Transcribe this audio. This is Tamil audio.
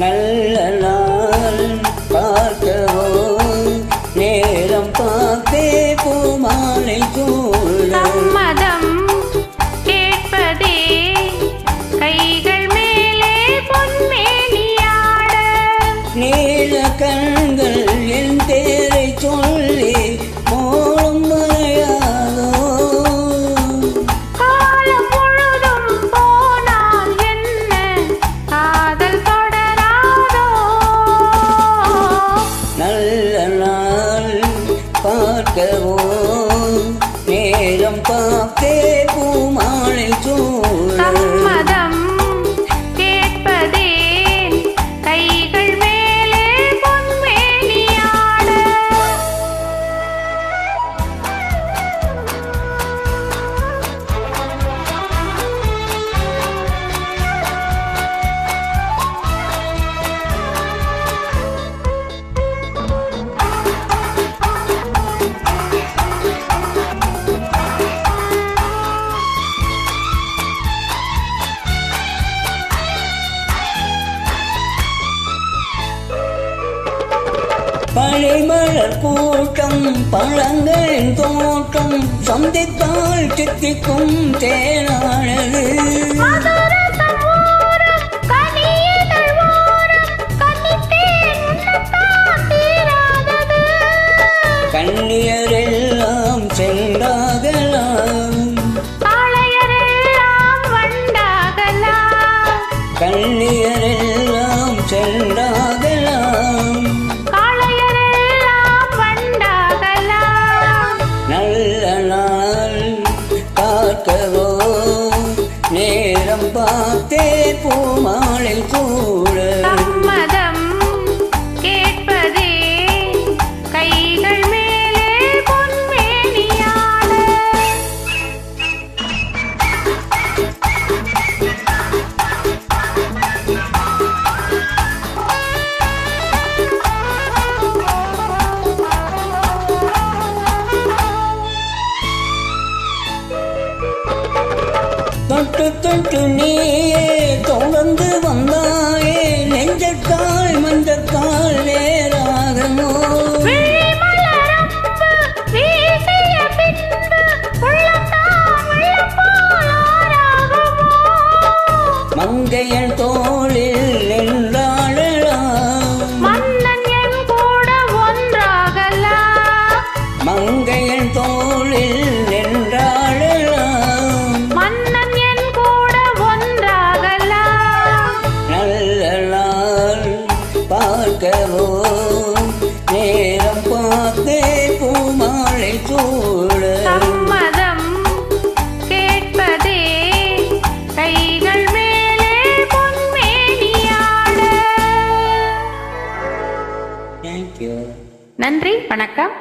நல்ல நாள் பார்க்க te pumal el chul. வாழை மலர் கூட்டம் பழங்களின் தோட்டம் சந்தித்தால் சித்திக்கும் தேனானது. கண்ணியரெல்லாம் சென்றாகலாம். கண்ணியரெல்லாம் பார்க்கவும். நேரம் பார்த்தே பூமாளில் பூ தொட்டு தொட்டு நீயே தொடர்ந்து வந்தாயே நெஞ்சத்தாள் மஞ்சத்தாள் நேராகமோ மங்கையன் தோல் நன்றி வணக்கம்.